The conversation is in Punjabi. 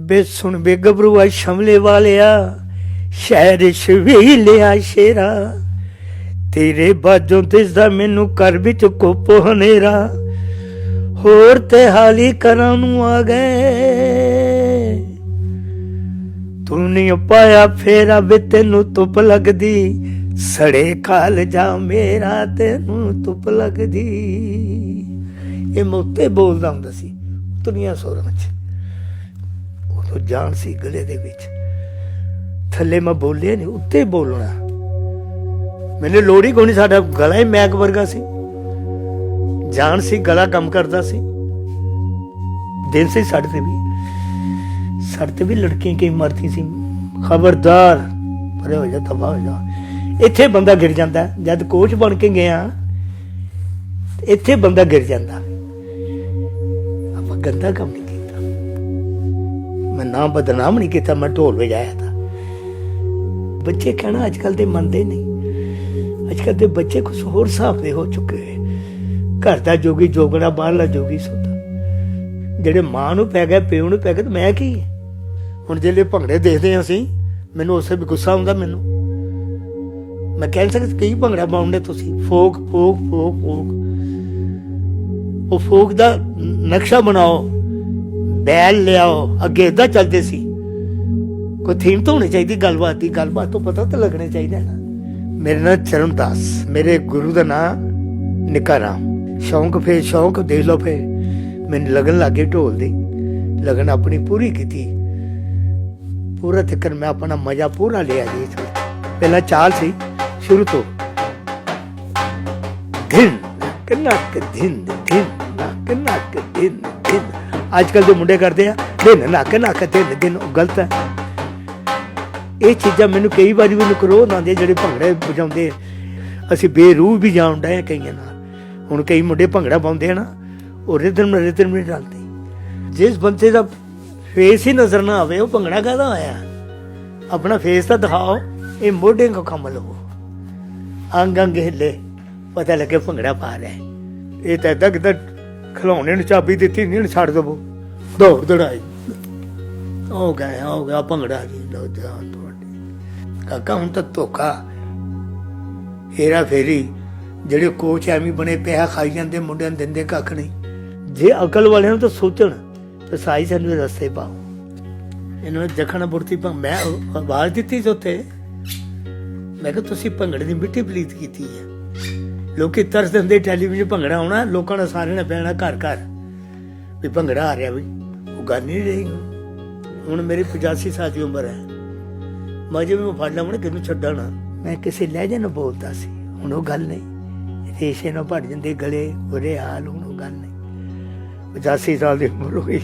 ਬੇ ਸੁਣ ਬੇ ਗੱਭਰੂਆ ਸ਼ਮਲੇ ਵਾਲਿਆ, ਸ਼ਹਿਰ ਸ਼ਵੀ ਲਿਆ ਸ਼ੇਰਾ। ਤੇਰੇ ਬਾਝੋਂ ਦਿਸਦਾ ਮੈਨੂੰ ਘਰ ਵਿੱਚ ਕੋਪ ਹਨੇਰਾ। ਹੋਰ ਤੇ ਹਾਲੀ ਕਰਾਂ ਨੂੰ ਆ ਗਏ। ਤੂੰ ਨਹੀਂ ਪਾਇਆ ਫੇਰਾ ਵੇ ਤੈਨੂੰ ਧੁੱਪ ਲੱਗਦੀ, ਸੜੇ ਖਾਲ ਜਾ ਮੇਰਾ ਤੈਨੂੰ ਧੁੱਪ ਲੱਗਦੀ। ਇਹ ਮੋਤੇ ਬੋਲਦਾ ਹੁੰਦਾ ਸੀ ਦੁਨੀਆ ਸੋਰਾਂ ਵਿੱਚ ਉਦੋਂ ਜਾਣ ਸੀ ਗਲੇ ਦੇ ਵਿੱਚ। ਥੱਲੇ ਮੈਂ ਬੋਲਿਆ ਨਹੀਂ ਉੱਤੇ ਬੋਲਣਾ। ਮੈਨੂੰ ਲੋੜੀ ਕੋਈ ਸਾਡਾ ਗਲਾ ਹੀ ਮੈਕ ਵਰਗਾ ਸੀ। ਜਾਣ ਸੀ, ਗਲਾ ਕੰਮ ਕਰਦਾ ਸੀ। ਦਿਨ ਸੇ ਸਾਡੇ ਵੀ। ਸਾਡੇ ਵੀ ਲੜਕੀਆਂ ਕਈ ਮਰਦੀ ਸੀ। ਖਬਰਦਾਰ, ਪਰੇ ਹੋ ਜਾ, ਤਬਾਹ ਹੋ ਜਾ। ਇੱਥੇ ਬੰਦਾ ਗਿਰ ਜਾਂਦਾ, ਜਦ ਕੋਚ ਬਣ ਕੇ ਗਿਆ ਇੱਥੇ ਬੰਦਾ ਗਿਰ ਜਾਂਦਾ। ਆਪਾਂ ਗੰਦਾ ਕੰਮ ਮੈਂ ਨਾ ਬਦਨਾਮ ਨਹੀਂ ਕੀਤਾ, ਮੈਂ ਢੋਲ ਵਜਾਇਆ ਤਾਂ। ਬੱਚੇ ਕਹਿਣਾ ਅੱਜ ਕੱਲ ਦੇ ਮੰਨਦੇ ਨਹੀਂ। ਅੱਜ ਕੱਲ ਦੇ ਬੱਚੇ ਕੁਝ ਹੋਰ ਹਿਸਾਬ ਦੇ ਹੋ ਚੁੱਕੇ ਹੋਏ। ਘਰ ਦਾ ਜੋਗੀ ਜੋਗਣਾ ਬਾਹਰਲਾ ਜੋਗੀ ਸੋਤਾ। ਜਿਹੜੇ ਮਾਂ ਨੂੰ ਪੈ ਗਿਆ, ਪਿਓ ਨੂੰ ਪੈ ਗਿਆ, ਤੇ ਮੈਂ ਕੀ ਹੁਣ ਜਿਹੜੇ ਭੰਗੜੇ ਦੇਖਦੇ ਹਾਂ ਅਸੀਂ, ਮੈਨੂੰ ਉਸੇ ਵੀ ਗੁੱਸਾ ਆਉਂਦਾ ਮੈਨੂੰ। ਮੈਂ ਕਹਿ ਸਕਦਾ ਕਈ ਭੰਗੜਾ ਪਾਉਂਦੇ ਤੁਸੀਂ। Folk folk folk folk. ਉਹ ਫੋਕ ਦਾ ਨਕਸ਼ਾ ਬਣਾਓ। ਬੈਲ ਲਿਆਓ, ਅੱਗੇ ਇਦਾਂ ਚੱਲਦੇ ਸੀ। ਕੋਈ ਥੀਮ ਤਾਂ ਹੋਣੀ ਚਾਹੀਦੀ ਗੱਲਬਾਤ ਦੀ, ਗੱਲਬਾਤ ਤੋਂ ਪਤਾ ਤਾਂ ਲੱਗਣਾ ਚਾਹੀਦਾ ਨਾ। ਮੇਰੇ ਨਾਲ ਚਰਨਦਾਸ ਮੇਰੇ ਗੁਰੂ ਦਾ ਨਾਮ ਨਿੱਕਾ ਸ਼ੌਂਕ ਫੇ ਸ਼ੌਂਕ, ਦੇਖ ਲਓ ਫੇ ਮੈਨੂੰ ਲੱਗਣ ਲੱਗੇ ਢੋਲ ਦੀ। ਲਗਨ ਆਪਣੀ ਪੂਰੀ ਕੀਤੀ। ਪੂਰਾ ਤੱਕਰ ਮੈਂ ਆਪਣਾ ਮਜ਼ਾ ਪੂਰਾ ਲਿਆ ਜੀ ਇਸ ਪਹਿਲਾਂ ਚਾਲ ਸੀ, ਸ਼ੁਰੂ ਤੋਂ। ਧਿਨ ਕਨਕ ਧਿਨ ਧਿਨ ਕਨਕ ਧਿਨ ਧਿਨ। ਅੱਜ ਕੱਲ ਦੇ ਮੁੰਡੇ ਕਰਦੇ ਆ ਧਿਨ ਨੱਕ ਨੱਕ ਧਿਨ ਧਿਨ ਗਲਤ ਹੈ। ਇਹ ਚੀਜ਼ਾਂ ਮੈਨੂੰ ਕਈ ਵਾਰੀ ਮੈਨੂੰ ਕਰੋ ਨਾ ਜਿਹੜੇ ਭੰਗੜੇ ਵਜਾਉਂਦੇ ਅਸੀਂ ਬੇਰੂਹ ਵੀ ਜਾਣ ਡਏ ਆ ਕਈਆਂ ਨਾਲ। ਹੁਣ ਕਈ ਮੁੰਡੇ ਭੰਗੜਾ ਪਾਉਂਦੇ ਆ ਨਾ, ਉਹ ਰਿਦਮ ਰਿਦਮ ਨਹੀਂ ਡਾਲਦੇ ਜਿਸ ਬੰਦੇ ਦਾ ਫੇਸ ਹੀ ਨਜ਼ਰ ਨਾ ਆਵੇ, ਉਹ ਭੰਗੜਾ ਕਾਹਦਾ ਆਇਆ? ਆਪਣਾ ਫੇਸ ਤਾਂ ਦਿਖਾਓ, ਇਹ ਮੋਢੇ ਕੋ ਕੰਮ ਲਵੋ। ਅੰਗ ਅੰਗ ਹਿੱਲੇ, ਪਤਾ ਲੱਗੇ ਭੰਗੜਾ ਪਾ ਰਿਹਾ ਇਹ ਤਾਂ ਏਦਾਂ ਕਿਦਾਂ ਖਿਲਾਉਣੇ ਨੂੰ ਚਾਬੀ ਦਿੱਤੀ ਨਹੀਂ ਛੱਡ ਦਵੋ। ਦੌੜ ਦੜਾਈ। ਹੋ ਗਿਆ ਹੋ ਗਿਆ, ਭੰਗੜਾ ਜੀ ਲੋ ਜਾਨ ਤੁਹਾਡੀ। ਕਾਕਾ, ਹੁਣ ਤਾਂ ਧੋਖਾ। ਹੇਰਾ ਫੇਰੀ, ਜਿਹੜੇ ਕੋਚ ਐਵੇਂ ਬਣੇ ਪਿਆ ਖਾਈ ਜਾਂਦੇ, ਮੁੰਡਿਆਂ ਨੂੰ ਦਿੰਦੇ ਕੱਖ ਨਹੀਂ। ਜੇ ਅਕਲ ਵਾਲਿਆਂ ਨੂੰ ਤਾਂ ਸੋਚਣ, ਤੇ ਸਾਈ ਸਾਨੂੰ ਰਸਤੇ ਪਾਓ। ਇਹਨਾਂ ਨੇ ਜਖਣਾ ਬੁਰਤੀ ਪਾ ਮੈਂ ਆਵਾਜ਼ ਦਿੱਤੀ ਸੀ ਉੱਥੇ। ਮੈਂ ਕਿਹਾ, ਤੁਸੀਂ ਭੰਗੜੇ ਦੀ ਮਿੱਟੀ ਪਲੀਤ ਕੀਤੀ ਹੈ। ਲੋਕੀ ਤਰਸ ਦਿੰਦੇ ਟੈਲੀਵਿਜ਼ਨ ਭੰਗੜਾ ਆਉਣਾ, ਲੋਕਾਂ ਨੇ ਸਾਰਿਆਂ ਨੇ ਪੈਣਾ ਘਰ ਘਰ। ਵੀ ਭੰਗੜਾ ਆ ਰਿਹਾ ਵੀ, ਉਹ ਗੱਲ ਨਹੀਂ ਰਹੀ। ਹੁਣ ਮੇਰੀ 85 ਸਾਲ ਦੀ ਉਮਰ ਹੈ। ਮੈਂ ਜਿਵੇਂ ਮੈਂ ਫੜ ਲਵਾਂ ਕਿਹਨੂੰ ਛੱਡਣਾ? ਮੈਂ ਕਿਸੇ ਲਹਿਜੇ ਨਾਲ ਬੋਲਦਾ ਸੀ। ਹੁਣ ਉਹ ਗੱਲ ਨਹੀਂ। ਰੇਸ਼ੇ ਨਾਲ ਭੜ ਜਾਂਦੇ ਗਲੇ, ਬੁਰੇ ਹਾਲ, ਹੁਣ ਉਹ ਗੱਲ ਨਹੀਂ। 85 ਸਾਲ ਦੀ ਉਮਰ ਹੋ ਗਈ।